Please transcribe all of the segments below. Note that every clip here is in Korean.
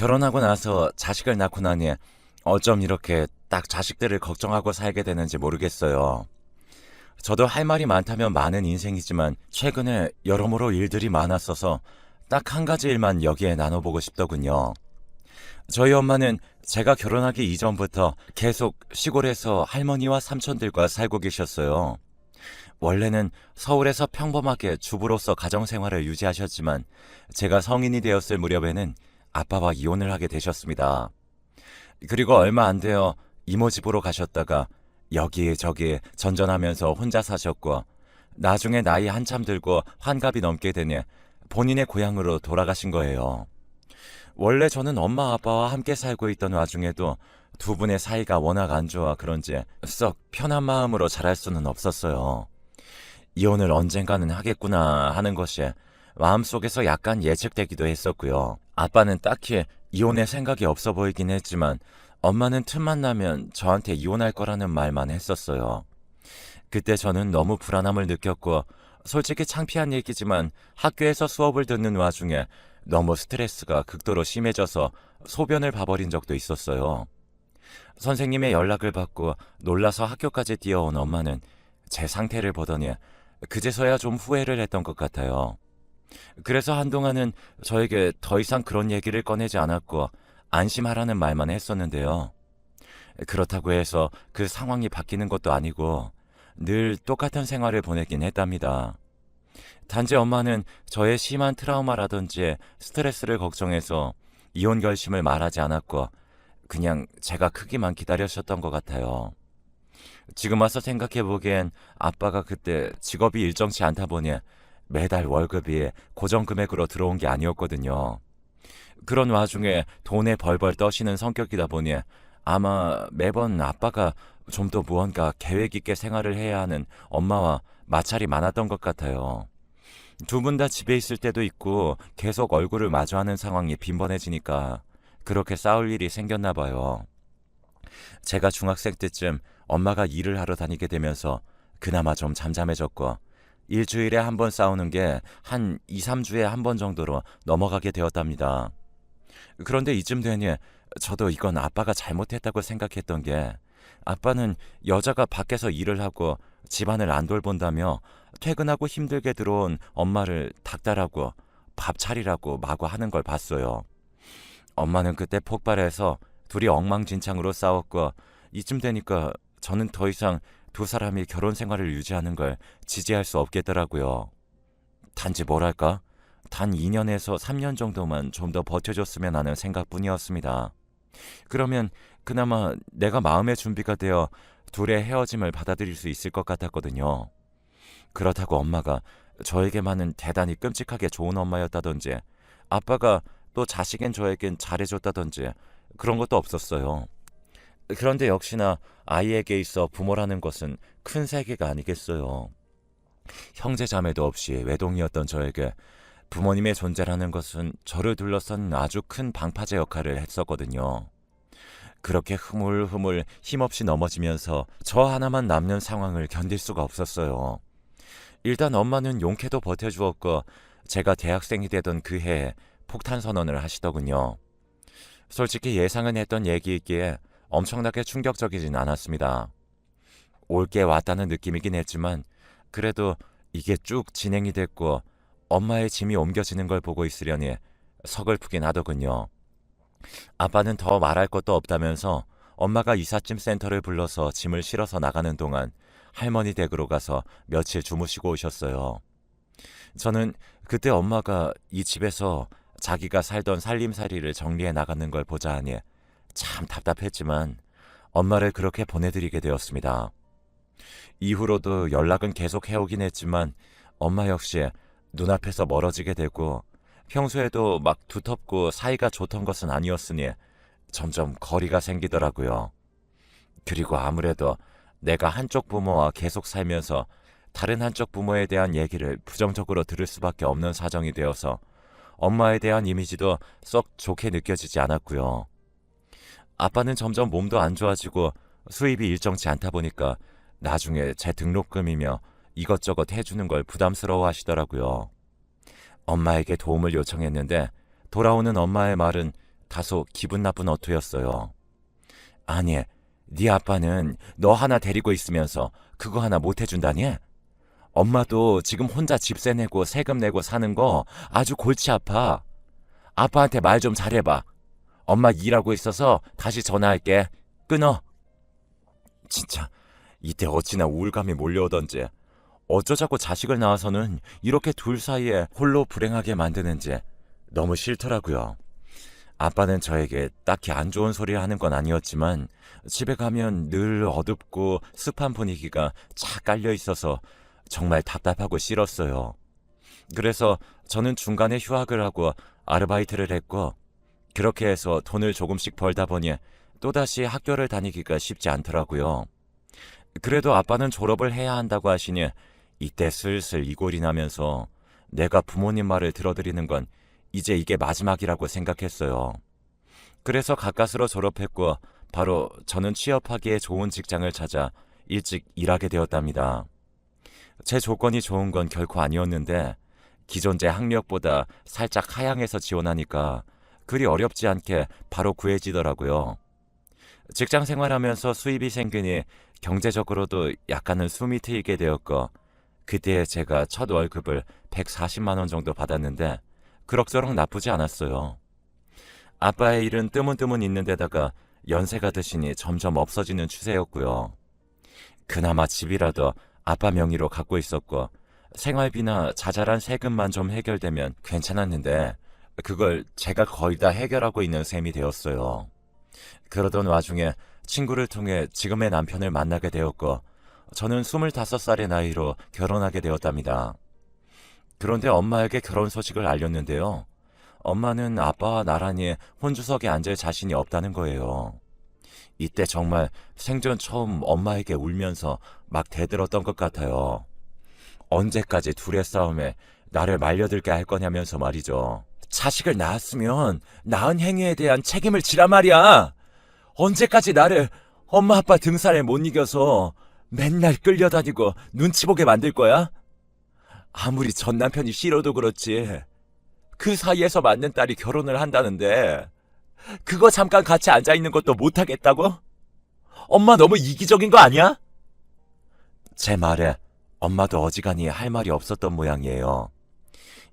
결혼하고 나서 자식을 낳고 나니 어쩜 이렇게 딱 자식들을 걱정하고 살게 되는지 모르겠어요. 저도 할 말이 많다면 많은 인생이지만 최근에 여러모로 일들이 많았어서 딱 한 가지 일만 여기에 나눠보고 싶더군요. 저희 엄마는 제가 결혼하기 이전부터 계속 시골에서 할머니와 삼촌들과 살고 계셨어요. 원래는 서울에서 평범하게 주부로서 가정생활을 유지하셨지만 제가 성인이 되었을 무렵에는 아빠와 이혼을 하게 되셨습니다. 그리고 얼마 안 되어 이모 집으로 가셨다가 여기 저기 전전하면서 혼자 사셨고 나중에 나이 한참 들고 환갑이 넘게 되니 본인의 고향으로 돌아가신 거예요. 원래 저는 엄마 아빠와 함께 살고 있던 와중에도 두 분의 사이가 워낙 안 좋아 그런지 썩 편한 마음으로 잘할 수는 없었어요. 이혼을 언젠가는 하겠구나 하는 것이 마음속에서 약간 예측되기도 했었고요. 아빠는 딱히 이혼의 생각이 없어 보이긴 했지만 엄마는 틈만 나면 저한테 이혼할 거라는 말만 했었어요. 그때 저는 너무 불안함을 느꼈고 솔직히 창피한 얘기지만 학교에서 수업을 듣는 와중에 너무 스트레스가 극도로 심해져서 소변을 봐버린 적도 있었어요. 선생님의 연락을 받고 놀라서 학교까지 뛰어온 엄마는 제 상태를 보더니 그제서야 좀 후회를 했던 것 같아요. 그래서 한동안은 저에게 더 이상 그런 얘기를 꺼내지 않았고 안심하라는 말만 했었는데요. 그렇다고 해서 그 상황이 바뀌는 것도 아니고 늘 똑같은 생활을 보내긴 했답니다. 단지 엄마는 저의 심한 트라우마라든지 스트레스를 걱정해서 이혼 결심을 말하지 않았고 그냥 제가 크기만 기다리셨던 것 같아요. 지금 와서 생각해 보기엔 아빠가 그때 직업이 일정치 않다 보니 매달 월급이 고정 금액으로 들어온 게 아니었거든요. 그런 와중에 돈에 벌벌 떠시는 성격이다 보니 아마 매번 아빠가 좀 더 무언가 계획 있게 생활을 해야 하는 엄마와 마찰이 많았던 것 같아요. 두 분 다 집에 있을 때도 있고 계속 얼굴을 마주하는 상황이 빈번해지니까 그렇게 싸울 일이 생겼나 봐요. 제가 중학생 때쯤 엄마가 일을 하러 다니게 되면서 그나마 좀 잠잠해졌고 일주일에 한 번 싸우는 게 한 2, 3주에 한 번 정도로 넘어가게 되었답니다. 그런데 이쯤 되니 저도 이건 아빠가 잘못했다고 생각했던 게 아빠는 여자가 밖에서 일을 하고 집안을 안 돌본다며 퇴근하고 힘들게 들어온 엄마를 닥달하고 밥 차리라고 마구 하는 걸 봤어요. 엄마는 그때 폭발해서 둘이 엉망진창으로 싸웠고 이쯤 되니까 저는 더 이상 두 사람이 결혼 생활을 유지하는 걸 지지할 수 없겠더라고요. 단지 뭐랄까? 단 2년에서 3년 정도만 좀 더 버텨줬으면 하는 생각뿐이었습니다. 그러면 그나마 내가 마음의 준비가 되어 둘의 헤어짐을 받아들일 수 있을 것 같았거든요. 그렇다고 엄마가 저에게만은 대단히 끔찍하게 좋은 엄마였다든지 아빠가 또 자식인 저에겐 잘해줬다든지 그런 것도 없었어요. 그런데 역시나 아이에게 있어 부모라는 것은 큰 세계가 아니겠어요. 형제 자매도 없이 외동이었던 저에게 부모님의 존재라는 것은 저를 둘러싼 아주 큰 방파제 역할을 했었거든요. 그렇게 흐물흐물 힘없이 넘어지면서 저 하나만 남는 상황을 견딜 수가 없었어요. 일단 엄마는 용케도 버텨주었고 제가 대학생이 되던 그 해에 폭탄 선언을 하시더군요. 솔직히 예상은 했던 얘기이기에 엄청나게 충격적이진 않았습니다. 올 게 왔다는 느낌이긴 했지만 그래도 이게 쭉 진행이 됐고 엄마의 짐이 옮겨지는 걸 보고 있으려니 서글프긴 하더군요. 아빠는 더 말할 것도 없다면서 엄마가 이삿짐 센터를 불러서 짐을 실어서 나가는 동안 할머니 댁으로 가서 며칠 주무시고 오셨어요. 저는 그때 엄마가 이 집에서 자기가 살던 살림살이를 정리해 나가는 걸 보자 하니 참 답답했지만 엄마를 그렇게 보내드리게 되었습니다. 이후로도 연락은 계속 해오긴 했지만 엄마 역시 눈앞에서 멀어지게 되고 평소에도 막 두텁고 사이가 좋던 것은 아니었으니 점점 거리가 생기더라고요. 그리고 아무래도 내가 한쪽 부모와 계속 살면서 다른 한쪽 부모에 대한 얘기를 부정적으로 들을 수밖에 없는 사정이 되어서 엄마에 대한 이미지도 썩 좋게 느껴지지 않았고요. 아빠는 점점 몸도 안 좋아지고 수입이 일정치 않다 보니까 나중에 제 등록금이며 이것저것 해주는 걸 부담스러워 하시더라고요. 엄마에게 도움을 요청했는데 돌아오는 엄마의 말은 다소 기분 나쁜 어투였어요. 아니, 네 아빠는 너 하나 데리고 있으면서 그거 하나 못 해준다니? 엄마도 지금 혼자 집세 내고 세금 내고 사는 거 아주 골치 아파. 아빠한테 말 좀 잘해봐. 엄마 일하고 있어서 다시 전화할게. 끊어. 진짜 이때 어찌나 우울감이 몰려오던지 어쩌자고 자식을 낳아서는 이렇게 둘 사이에 홀로 불행하게 만드는지 너무 싫더라고요. 아빠는 저에게 딱히 안 좋은 소리 하는 건 아니었지만 집에 가면 늘 어둡고 습한 분위기가 착 깔려 있어서 정말 답답하고 싫었어요. 그래서 저는 중간에 휴학을 하고 아르바이트를 했고 그렇게 해서 돈을 조금씩 벌다 보니 또다시 학교를 다니기가 쉽지 않더라고요. 그래도 아빠는 졸업을 해야 한다고 하시니 이때 슬슬 이골이 나면서 내가 부모님 말을 들어드리는 건 이제 이게 마지막이라고 생각했어요. 그래서 가까스로 졸업했고 바로 저는 취업하기에 좋은 직장을 찾아 일찍 일하게 되었답니다. 제 조건이 좋은 건 결코 아니었는데 기존 제 학력보다 살짝 하향해서 지원하니까 그리 어렵지 않게 바로 구해지더라고요. 직장 생활하면서 수입이 생기니 경제적으로도 약간은 숨이 트이게 되었고 그때 제가 첫 월급을 140만 원 정도 받았는데 그럭저럭 나쁘지 않았어요. 아빠의 일은 뜨문뜨문 있는 데다가 연세가 드시니 점점 없어지는 추세였고요. 그나마 집이라도 아빠 명의로 갖고 있었고 생활비나 자잘한 세금만 좀 해결되면 괜찮았는데 그걸 제가 거의 다 해결하고 있는 셈이 되었어요. 그러던 와중에 친구를 통해 지금의 남편을 만나게 되었고 저는 25살의 나이로 결혼하게 되었답니다. 그런데 엄마에게 결혼 소식을 알렸는데요. 엄마는 아빠와 나란히 혼주석에 앉을 자신이 없다는 거예요. 이때 정말 생전 처음 엄마에게 울면서 막 대들었던 것 같아요. 언제까지 둘의 싸움에 나를 말려들게 할 거냐면서 말이죠. 자식을 낳았으면 낳은 행위에 대한 책임을 지라 말이야. 언제까지 나를 엄마 아빠 등살에 못 이겨서 맨날 끌려다니고 눈치 보게 만들 거야? 아무리 전 남편이 싫어도 그렇지. 그 사이에서 맞는 딸이 결혼을 한다는데 그거 잠깐 같이 앉아 있는 것도 못 하겠다고? 엄마 너무 이기적인 거 아니야? 제 말에 엄마도 어지간히 할 말이 없었던 모양이에요.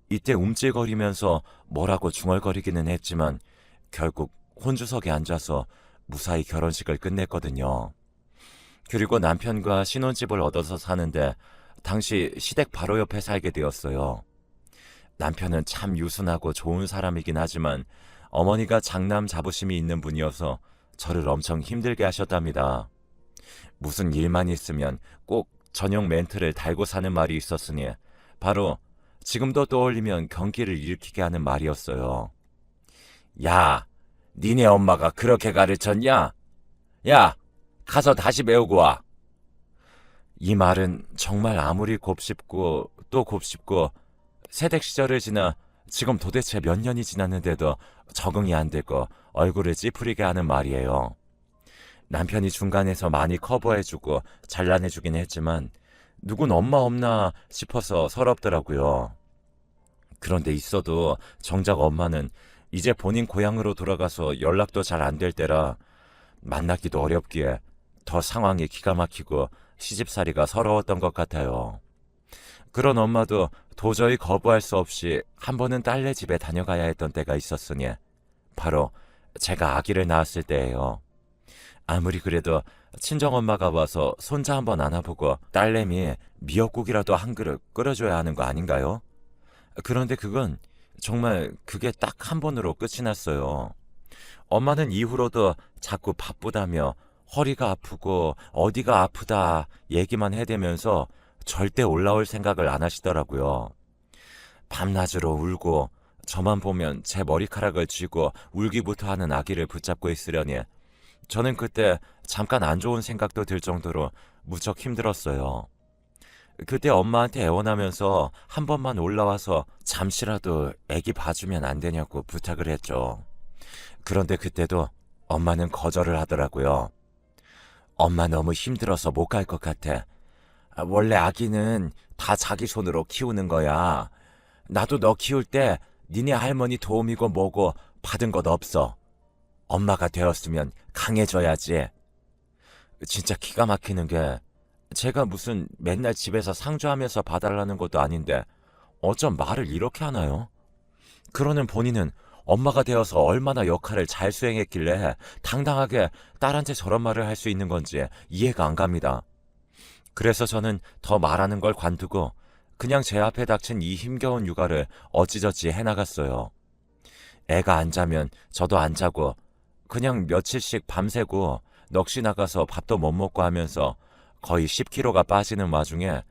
이때 움찔거리면서 뭐라고 중얼거리기는 했지만 결국 혼주석에 앉아서 무사히 결혼식을 끝냈거든요. 그리고 남편과 신혼집을 얻어서 사는데 당시 시댁 바로 옆에 살게 되었어요. 남편은 참 유순하고 좋은 사람이긴 하지만 어머니가 장남 자부심이 있는 분이어서 저를 엄청 힘들게 하셨답니다. 무슨 일만 있으면 꼭 전용 멘트를 달고 사는 말이 있었으니 바로 지금도 떠올리면 경기를 일으키게 하는 말이었어요. 야, 니네 엄마가 그렇게 가르쳤냐? 야, 가서 다시 배우고 와. 이 말은 정말 아무리 곱씹고 또 곱씹고 세댁 시절을 지나 지금 도대체 몇 년이 지났는데도 적응이 안 되고 얼굴을 찌푸리게 하는 말이에요. 남편이 중간에서 많이 커버해주고 잘라내주긴 했지만 누군 엄마 없나 싶어서 서럽더라고요. 그런데 있어도 정작 엄마는 이제 본인 고향으로 돌아가서 연락도 잘 안 될 때라 만나기도 어렵기에 더 상황이 기가 막히고 시집살이가 서러웠던 것 같아요. 그런 엄마도 도저히 거부할 수 없이 한 번은 딸네 집에 다녀가야 했던 때가 있었으니 바로 제가 아기를 낳았을 때예요. 아무리 그래도 친정엄마가 와서 손자 한번 안아보고 딸내미 미역국이라도 한 그릇 끓여줘야 하는 거 아닌가요? 그런데 그건 정말 그게 딱 한 번으로 끝이 났어요. 엄마는 이후로도 자꾸 바쁘다며 허리가 아프고 어디가 아프다 얘기만 해대면서 절대 올라올 생각을 안 하시더라고요. 밤낮으로 울고 저만 보면 제 머리카락을 쥐고 울기부터 하는 아기를 붙잡고 있으려니 저는 그때 잠깐 안 좋은 생각도 들 정도로 무척 힘들었어요. 그때 엄마한테 애원하면서 한 번만 올라와서 잠시라도 애기 봐주면 안 되냐고 부탁을 했죠. 그런데 그때도 엄마는 거절을 하더라고요. 엄마 너무 힘들어서 못 갈 것 같아. 아, 원래 아기는 다 자기 손으로 키우는 거야. 나도 너 키울 때 니네 할머니 도움이고 뭐고 받은 것 없어. 엄마가 되었으면 강해져야지. 진짜 기가 막히는 게 제가 무슨 맨날 집에서 상주하면서 봐달라는 것도 아닌데 어쩜 말을 이렇게 하나요? 그러는 본인은 엄마가 되어서 얼마나 역할을 잘 수행했길래 당당하게 딸한테 저런 말을 할 수 있는 건지 이해가 안 갑니다. 그래서 저는 더 말하는 걸 관두고 그냥 제 앞에 닥친 이 힘겨운 육아를 어찌저찌 해나갔어요. 애가 안 자면 저도 안 자고 그냥 며칠씩 밤새고 넋이 나가서 밥도 못 먹고 하면서 거의 10kg가 빠지는 와중에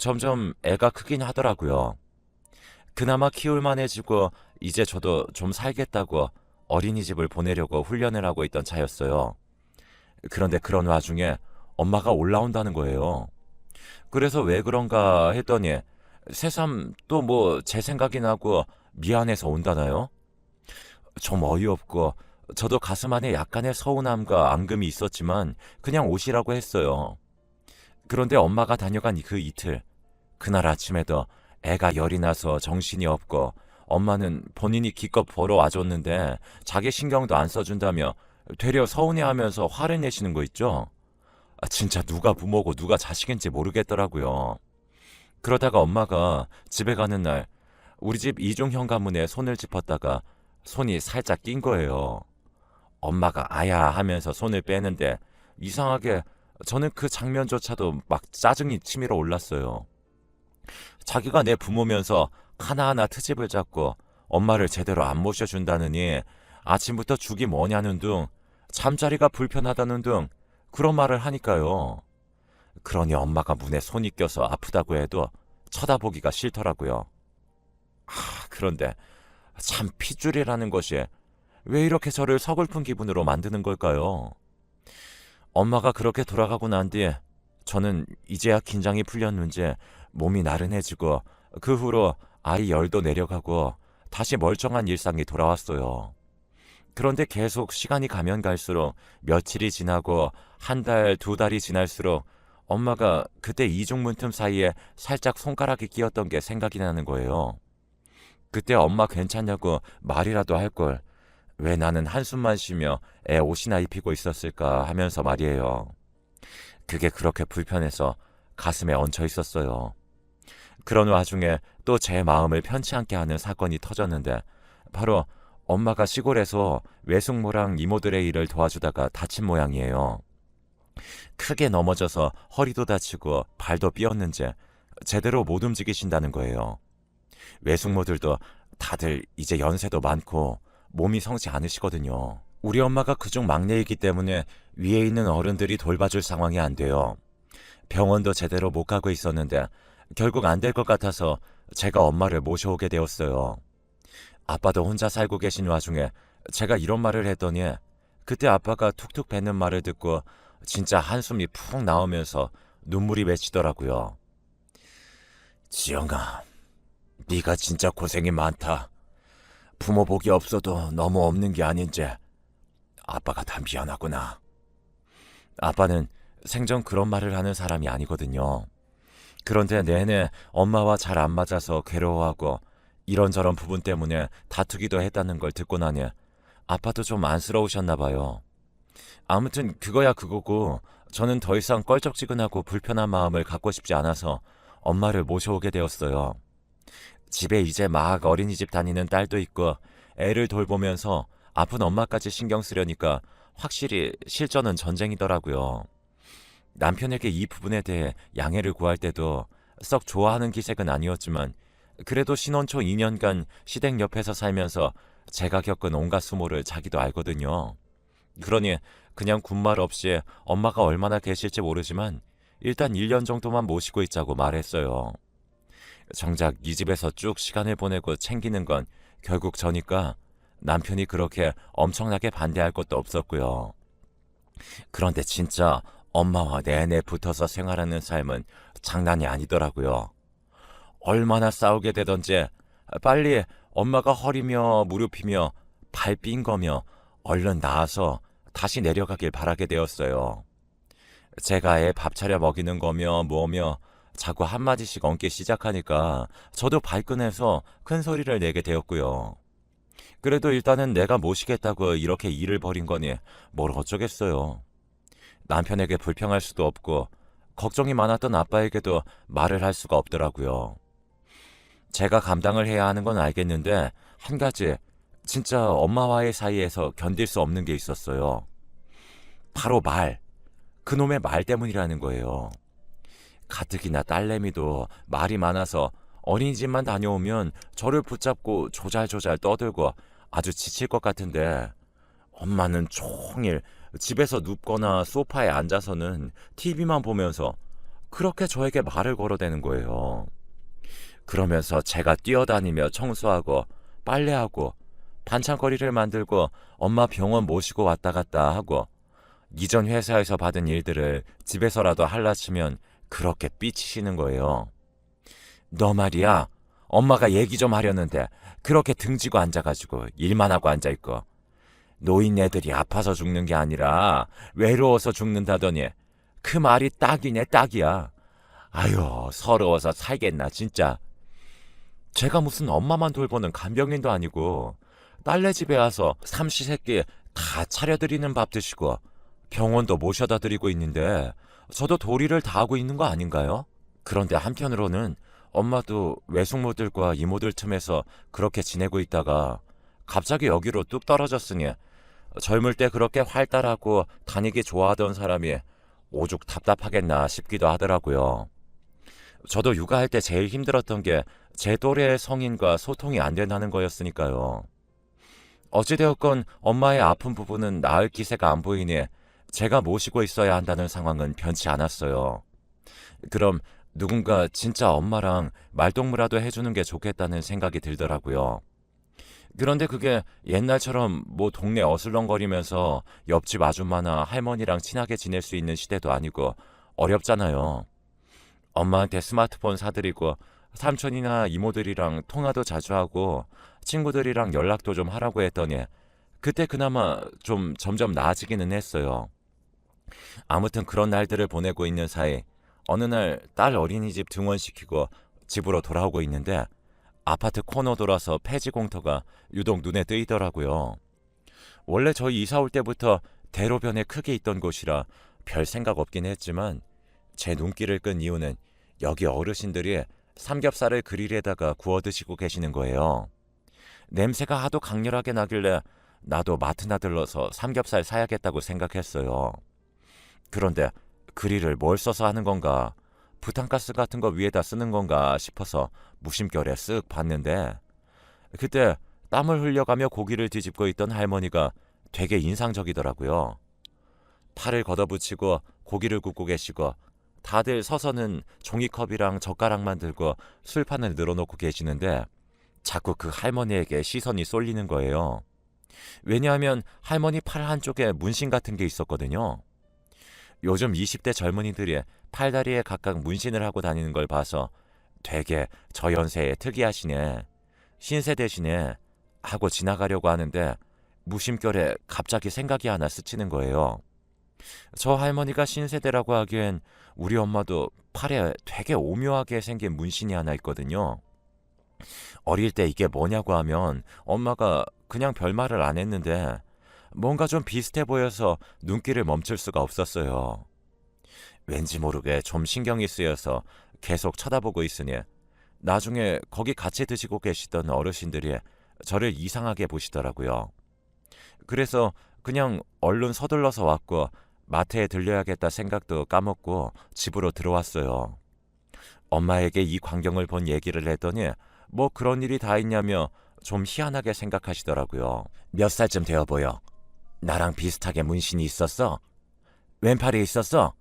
점점 애가 크긴 하더라고요. 그나마 키울만해지고 이제 저도 좀 살겠다고 어린이집을 보내려고 훈련을 하고 있던 차였어요. 그런데 그런 와중에 엄마가 올라온다는 거예요. 그래서 왜 그런가 했더니 새삼 또 뭐 제 생각이 나고 미안해서 온다나요? 좀 어이없고 저도 가슴 안에 약간의 서운함과 앙금이 있었지만 그냥 오시라고 했어요. 그런데 엄마가 다녀간 그 이틀 그날 아침에도 애가 열이 나서 정신이 없고 엄마는 본인이 기껏 보러 와줬는데 자기 신경도 안 써준다며 되려 서운해하면서 화를 내시는 거 있죠? 아, 진짜 누가 부모고 누가 자식인지 모르겠더라고요. 그러다가 엄마가 집에 가는 날 우리 집 이중 현관문에 손을 짚었다가 손이 살짝 낀 거예요. 엄마가 아야 하면서 손을 빼는데 이상하게 저는 그 장면조차도 막 짜증이 치밀어 올랐어요. 자기가 내 부모면서 하나하나 트집을 잡고 엄마를 제대로 안 모셔준다느니 아침부터 죽이 뭐냐는 둥 잠자리가 불편하다는 둥 그런 말을 하니까요. 그러니 엄마가 문에 손이 껴서 아프다고 해도 쳐다보기가 싫더라고요. 아, 그런데 참 핏줄이라는 것이 왜 이렇게 저를 서글픈 기분으로 만드는 걸까요? 엄마가 그렇게 돌아가고 난뒤 저는 이제야 긴장이 풀렸는지 몸이 나른해지고 그 후로 아이 열도 내려가고 다시 멀쩡한 일상이 돌아왔어요. 그런데 계속 시간이 가면 갈수록 며칠이 지나고 한 달, 두 달이 지날수록 엄마가 그때 이중문틈 사이에 살짝 손가락이 끼었던 게 생각이 나는 거예요. 그때 엄마 괜찮냐고 말이라도 할 걸. 왜 나는 한숨만 쉬며 애 옷이나 입히고 있었을까 하면서 말이에요. 그게 그렇게 불편해서 가슴에 얹혀 있었어요. 그런 와중에 또 제 마음을 편치 않게 하는 사건이 터졌는데 바로 엄마가 시골에서 외숙모랑 이모들의 일을 도와주다가 다친 모양이에요. 크게 넘어져서 허리도 다치고 발도 삐었는지 제대로 못 움직이신다는 거예요. 외숙모들도 다들 이제 연세도 많고 몸이 성치 않으시거든요. 우리 엄마가 그중 막내이기 때문에 위에 있는 어른들이 돌봐줄 상황이 안 돼요. 병원도 제대로 못 가고 있었는데 결국 안 될 것 같아서 제가 엄마를 모셔오게 되었어요. 아빠도 혼자 살고 계신 와중에 제가 이런 말을 했더니 그때 아빠가 툭툭 뱉는 말을 듣고 진짜 한숨이 푹 나오면서 눈물이 맺히더라고요. 지영아, 네가 진짜 고생이 많다. 부모 복이 없어도 너무 없는 게 아닌지 아빠가 다 미안하구나. 아빠는 생전 그런 말을 하는 사람이 아니거든요. 그런데 내내 엄마와 잘 안 맞아서 괴로워하고 이런저런 부분 때문에 다투기도 했다는 걸 듣고 나니 아빠도 좀 안쓰러우셨나 봐요. 아무튼 그거야 그거고 저는 더 이상 껄쩍지근하고 불편한 마음을 갖고 싶지 않아서 엄마를 모셔오게 되었어요. 집에 이제 막 어린이집 다니는 딸도 있고 애를 돌보면서 아픈 엄마까지 신경 쓰려니까 확실히 실전은 전쟁이더라고요. 남편에게 이 부분에 대해 양해를 구할 때도 썩 좋아하는 기색은 아니었지만 그래도 신혼 초 2년간 시댁 옆에서 살면서 제가 겪은 온갖 수모를 자기도 알거든요. 그러니 그냥 군말 없이 엄마가 얼마나 계실지 모르지만 일단 1년 정도만 모시고 있자고 말했어요. 정작 이 집에서 쭉 시간을 보내고 챙기는 건 결국 저니까 남편이 그렇게 엄청나게 반대할 것도 없었고요. 그런데 진짜 엄마와 내내 붙어서 생활하는 삶은 장난이 아니더라고요. 얼마나 싸우게 되던지 빨리 엄마가 허리며 무릎이며 발 삔 거며 얼른 나와서 다시 내려가길 바라게 되었어요. 제가 애 밥 차려 먹이는 거며 뭐며 자꾸 한마디씩 얹기 시작하니까 저도 발끈해서 큰 소리를 내게 되었고요. 그래도 일단은 내가 모시겠다고 이렇게 일을 벌인 거니 뭘 어쩌겠어요. 남편에게 불평할 수도 없고 걱정이 많았던 아빠에게도 말을 할 수가 없더라고요. 제가 감당을 해야 하는 건 알겠는데 한 가지 진짜 엄마와의 사이에서 견딜 수 없는 게 있었어요. 바로 말. 그놈의 말 때문이라는 거예요. 가뜩이나 딸내미도 말이 많아서 어린이집만 다녀오면 저를 붙잡고 조잘조잘 떠들고 아주 지칠 것 같은데 엄마는 종일 집에서 눕거나 소파에 앉아서는 TV만 보면서 그렇게 저에게 말을 걸어대는 거예요. 그러면서 제가 뛰어다니며 청소하고 빨래하고 반찬거리를 만들고 엄마 병원 모시고 왔다 갔다 하고 이전 회사에서 받은 일들을 집에서라도 할라치면 그렇게 삐치시는 거예요. 너 말이야. 엄마가 얘기 좀 하려는데 그렇게 등지고 앉아가지고 일만 하고 앉아있고 노인네들이 아파서 죽는 게 아니라 외로워서 죽는다더니 그 말이 딱이네 딱이야. 아유 서러워서 살겠나 진짜. 제가 무슨 엄마만 돌보는 간병인도 아니고 딸네 집에 와서 삼시세끼 다 차려드리는 밥 드시고 병원도 모셔다 드리고 있는데 저도 도리를 다하고 있는 거 아닌가요? 그런데 한편으로는 엄마도 외숙모들과 이모들 틈에서 그렇게 지내고 있다가 갑자기 여기로 뚝 떨어졌으니 젊을 때 그렇게 활달하고 다니기 좋아하던 사람이 오죽 답답하겠나 싶기도 하더라고요. 저도 육아할 때 제일 힘들었던 게 제 또래의 성인과 소통이 안 된다는 거였으니까요. 어찌되었건 엄마의 아픈 부분은 나을 기세가 안 보이니 제가 모시고 있어야 한다는 상황은 변치 않았어요. 그럼 누군가 진짜 엄마랑 말동무라도 해주는 게 좋겠다는 생각이 들더라고요. 그런데 그게 옛날처럼 뭐 동네 어슬렁거리면서 옆집 아줌마나 할머니랑 친하게 지낼 수 있는 시대도 아니고 어렵잖아요. 엄마한테 스마트폰 사드리고 삼촌이나 이모들이랑 통화도 자주 하고 친구들이랑 연락도 좀 하라고 했더니 그때 그나마 좀 점점 나아지기는 했어요. 아무튼 그런 날들을 보내고 있는 사이 어느 날 딸 어린이집 등원시키고 집으로 돌아오고 있는데 아파트 코너 돌아서 폐지 공터가 유독 눈에 띄더라고요. 원래 저희 이사 올 때부터 대로변에 크게 있던 곳이라 별 생각 없긴 했지만 제 눈길을 끈 이유는 여기 어르신들이 삼겹살을 그릴에다가 구워 드시고 계시는 거예요. 냄새가 하도 강렬하게 나길래 나도 마트나 들러서 삼겹살 사야겠다고 생각했어요. 그런데 그릴을 뭘 써서 하는 건가? 부탄가스 같은 거 위에다 쓰는 건가 싶어서 무심결에 쓱 봤는데 그때 땀을 흘려가며 고기를 뒤집고 있던 할머니가 되게 인상적이더라고요. 팔을 걷어붙이고 고기를 굽고 계시고 다들 서서는 종이컵이랑 젓가락만 들고 술판을 늘어놓고 계시는데 자꾸 그 할머니에게 시선이 쏠리는 거예요. 왜냐하면 할머니 팔 한쪽에 문신 같은 게 있었거든요. 요즘 20대 젊은이들이 팔다리에 각각 문신을 하고 다니는 걸 봐서 되게 저 연세에 특이하시네. 신세대시네. 하고 지나가려고 하는데 무심결에 갑자기 생각이 하나 스치는 거예요. 저 할머니가 신세대라고 하기엔 우리 엄마도 팔에 되게 오묘하게 생긴 문신이 하나 있거든요. 어릴 때 이게 뭐냐고 하면 엄마가 그냥 별말을 안 했는데 뭔가 좀 비슷해 보여서 눈길을 멈출 수가 없었어요. 왠지 모르게 좀 신경이 쓰여서 계속 쳐다보고 있으니 나중에 거기 같이 드시고 계시던 어르신들이 저를 이상하게 보시더라고요. 그래서 그냥 얼른 서둘러서 왔고 마트에 들려야겠다 생각도 까먹고 집으로 들어왔어요. 엄마에게 이 광경을 본 얘기를 했더니 뭐 그런 일이 다 있냐며 좀 희한하게 생각하시더라고요. 몇 살쯤 되어 보여? 나랑 비슷하게 문신이 있었어? 왼팔이 있었어?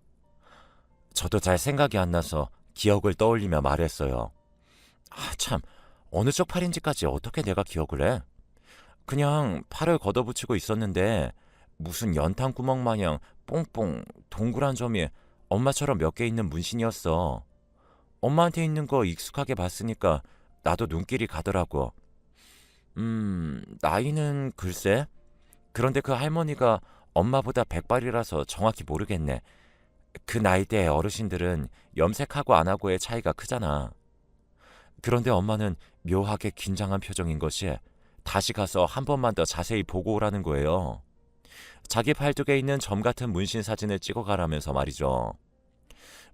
저도 잘 생각이 안 나서 기억을 떠올리며 말했어요. 아, 참, 어느 쪽 팔인지까지 어떻게 내가 기억을 해? 그냥 팔을 걷어붙이고 있었는데 무슨 연탄 구멍 마냥 뽕뽕 동그란 점이 엄마처럼 몇 개 있는 문신이었어. 엄마한테 있는 거 익숙하게 봤으니까 나도 눈길이 가더라고. 음, 나이는 글쎄. 그런데 그 할머니가 엄마보다 백발이라서 정확히 모르겠네. 그 나이대 어르신들은 염색하고 안 하고의 차이가 크잖아. 그런데 엄마는 묘하게 긴장한 표정인 것이 다시 가서 한 번만 더 자세히 보고 오라는 거예요. 자기 팔뚝에 있는 점 같은 문신 사진을 찍어가라면서 말이죠.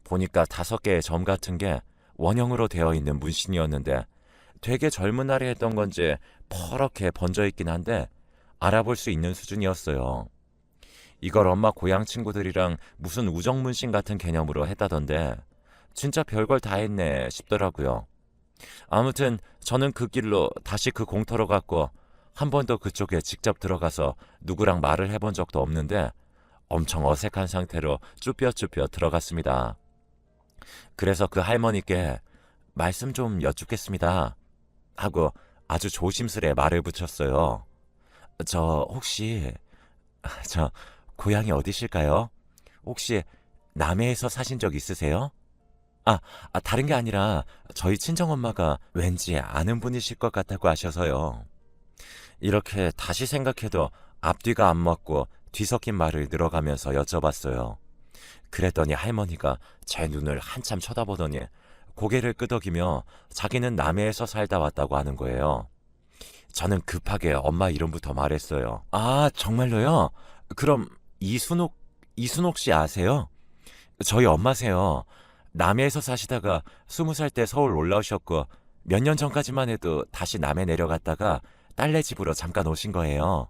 보니까 다섯 개의 점 같은 게 원형으로 되어 있는 문신이었는데 되게 젊은 날에 했던 건지 퍼렇게 번져 있긴 한데 알아볼 수 있는 수준이었어요. 이걸 엄마 고향 친구들이랑 무슨 우정 문신 같은 개념으로 했다던데 진짜 별걸 다 했네 싶더라고요. 아무튼 저는 그 길로 다시 그 공터로 갔고 한 번도 그쪽에 직접 들어가서 누구랑 말을 해본 적도 없는데 엄청 어색한 상태로 쭈뼛쭈뼛 들어갔습니다. 그래서 그 할머니께 말씀 좀 여쭙겠습니다. 하고 아주 조심스레 말을 붙였어요. 저 혹시 저 고향이 어디실까요? 혹시 남해에서 사신 적 있으세요? 아, 아, 다른 게 아니라 저희 친정엄마가 왠지 아는 분이실 것 같다고 하셔서요. 이렇게 다시 생각해도 앞뒤가 안 맞고 뒤섞인 말을 늘어가면서 여쭤봤어요. 그랬더니 할머니가 제 눈을 한참 쳐다보더니 고개를 끄덕이며 자기는 남해에서 살다 왔다고 하는 거예요. 저는 급하게 엄마 이름부터 말했어요. 아, 정말로요? 그럼 이순옥, 이순옥 씨 아세요? 저희 엄마세요. 남해에서 사시다가 스무 살 때 서울 올라오셨고 몇 년 전까지만 해도 다시 남해 내려갔다가 딸네 집으로 잠깐 오신 거예요.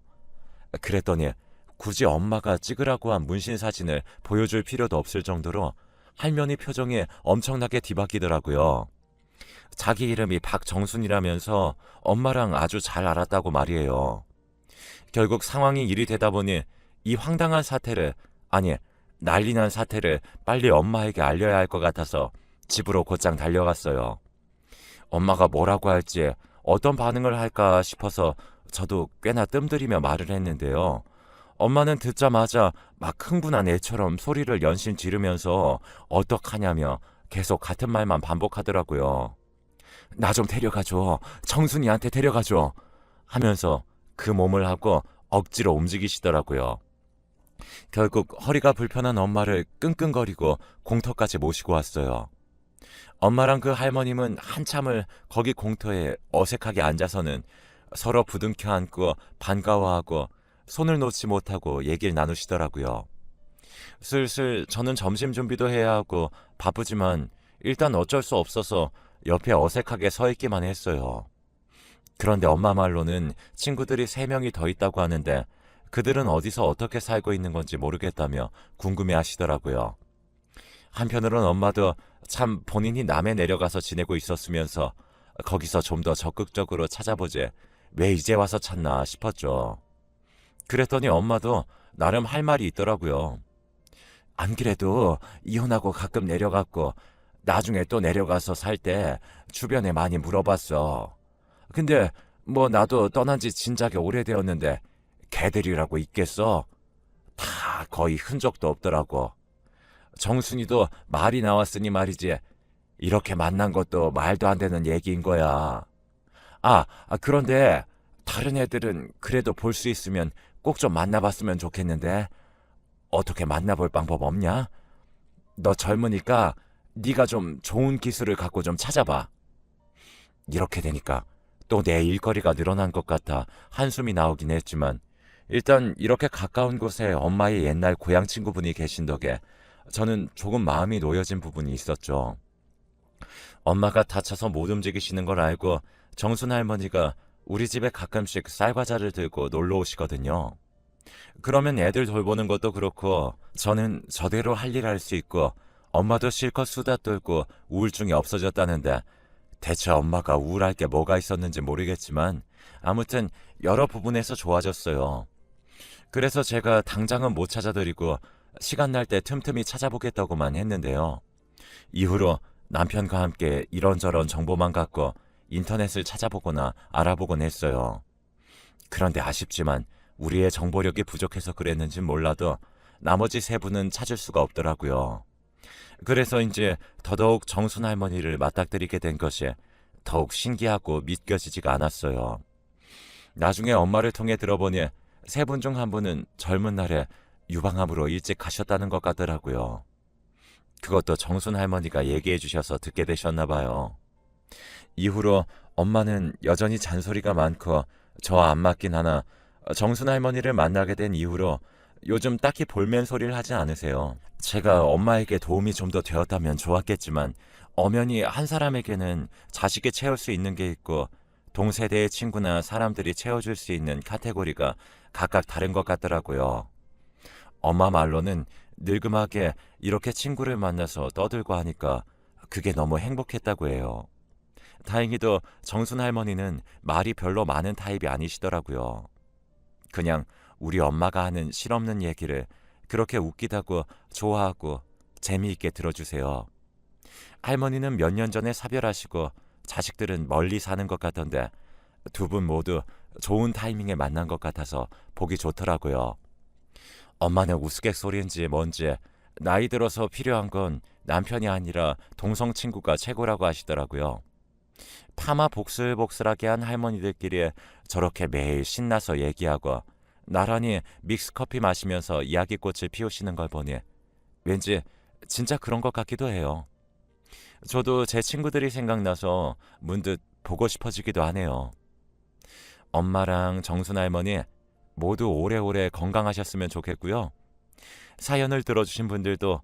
그랬더니 굳이 엄마가 찍으라고 한 문신 사진을 보여줄 필요도 없을 정도로 할머니 표정이 엄청나게 뒤바뀌더라고요. 자기 이름이 박정순이라면서 엄마랑 아주 잘 알았다고 말이에요. 결국 상황이 일이 되다 보니 이 황당한 사태를, 아니, 난리 난 사태를 빨리 엄마에게 알려야 할 것 같아서 집으로 곧장 달려갔어요. 엄마가 뭐라고 할지 어떤 반응을 할까 싶어서 저도 꽤나 뜸들이며 말을 했는데요. 엄마는 듣자마자 막 흥분한 애처럼 소리를 연신 지르면서 어떡하냐며 계속 같은 말만 반복하더라고요. 나 좀 데려가줘. 청순이한테 데려가줘. 하면서 그 몸을 하고 억지로 움직이시더라고요. 결국 허리가 불편한 엄마를 끙끙거리고 공터까지 모시고 왔어요. 엄마랑 그 할머님은 한참을 거기 공터에 어색하게 앉아서는 서로 부둥켜 안고 반가워하고 손을 놓지 못하고 얘기를 나누시더라고요. 슬슬 저는 점심 준비도 해야 하고 바쁘지만 일단 어쩔 수 없어서 옆에 어색하게 서 있기만 했어요. 그런데 엄마 말로는 친구들이 세 명이 더 있다고 하는데 그들은 어디서 어떻게 살고 있는 건지 모르겠다며 궁금해 하시더라고요. 한편으론 엄마도 참 본인이 남해 내려가서 지내고 있었으면서 거기서 좀 더 적극적으로 찾아보지 왜 이제 와서 찾나 싶었죠. 그랬더니 엄마도 나름 할 말이 있더라고요. 안 그래도 이혼하고 가끔 내려갔고 나중에 또 내려가서 살 때 주변에 많이 물어봤어. 근데 뭐 나도 떠난 지 진작에 오래되었는데 개들이라고 있겠어? 다 거의 흔적도 없더라고. 정순이도 말이 나왔으니 말이지. 이렇게 만난 것도 말도 안 되는 얘기인 거야. 아, 아, 그런데 다른 애들은 그래도 볼 수 있으면 꼭 좀 만나봤으면 좋겠는데 어떻게 만나볼 방법 없냐? 너 젊으니까 네가 좀 좋은 기술을 갖고 좀 찾아봐. 이렇게 되니까 또 내 일거리가 늘어난 것 같아 한숨이 나오긴 했지만 일단 이렇게 가까운 곳에 엄마의 옛날 고향 친구분이 계신 덕에 저는 조금 마음이 놓여진 부분이 있었죠. 엄마가 다쳐서 못 움직이시는 걸 알고 정순 할머니가 우리 집에 가끔씩 쌀과자를 들고 놀러 오시거든요. 그러면 애들 돌보는 것도 그렇고 저는 저대로 할 일 할 수 있고 엄마도 실컷 수다 떨고 우울증이 없어졌다는데 대체 엄마가 우울할 게 뭐가 있었는지 모르겠지만 아무튼 여러 부분에서 좋아졌어요. 그래서 제가 당장은 못 찾아드리고 시간 날 때 틈틈이 찾아보겠다고만 했는데요. 이후로 남편과 함께 이런저런 정보만 갖고 인터넷을 찾아보거나 알아보곤 했어요. 그런데 아쉽지만 우리의 정보력이 부족해서 그랬는지 몰라도 나머지 세 분은 찾을 수가 없더라고요. 그래서 이제 더더욱 정순 할머니를 맞닥뜨리게 된 것이 더욱 신기하고 믿겨지지가 않았어요. 나중에 엄마를 통해 들어보니 세 분 중 한 분은 젊은 날에 유방암으로 일찍 가셨다는 것 같더라고요. 그것도 정순 할머니가 얘기해 주셔서 듣게 되셨나 봐요. 이후로 엄마는 여전히 잔소리가 많고 저 안 맞긴 하나 정순 할머니를 만나게 된 이후로 요즘 딱히 볼멘 소리를 하지 않으세요. 제가 엄마에게 도움이 좀 더 되었다면 좋았겠지만 엄연히 한 사람에게는 자식이 채울 수 있는 게 있고 동세대의 친구나 사람들이 채워줄 수 있는 카테고리가 각각 다른 것 같더라고요. 엄마 말로는 늙음하게 이렇게 친구를 만나서 떠들고 하니까 그게 너무 행복했다고 해요. 다행히도 정순 할머니는 말이 별로 많은 타입이 아니시더라고요. 그냥 우리 엄마가 하는 실없는 얘기를 그렇게 웃기다고 좋아하고 재미있게 들어주세요. 할머니는 몇 년 전에 사별하시고 자식들은 멀리 사는 것 같던데 두 분 모두 좋은 타이밍에 만난 것 같아서 보기 좋더라고요. 엄마는 우스갯소리인지 뭔지 나이 들어서 필요한 건 남편이 아니라 동성 친구가 최고라고 하시더라고요. 파마 복슬복슬하게 한 할머니들끼리 저렇게 매일 신나서 얘기하고 나란히 믹스커피 마시면서 이야기꽃을 피우시는 걸 보니 왠지 진짜 그런 것 같기도 해요. 저도 제 친구들이 생각나서 문득 보고 싶어지기도 하네요. 엄마랑 정순 할머니 모두 오래오래 건강하셨으면 좋겠고요. 사연을 들어주신 분들도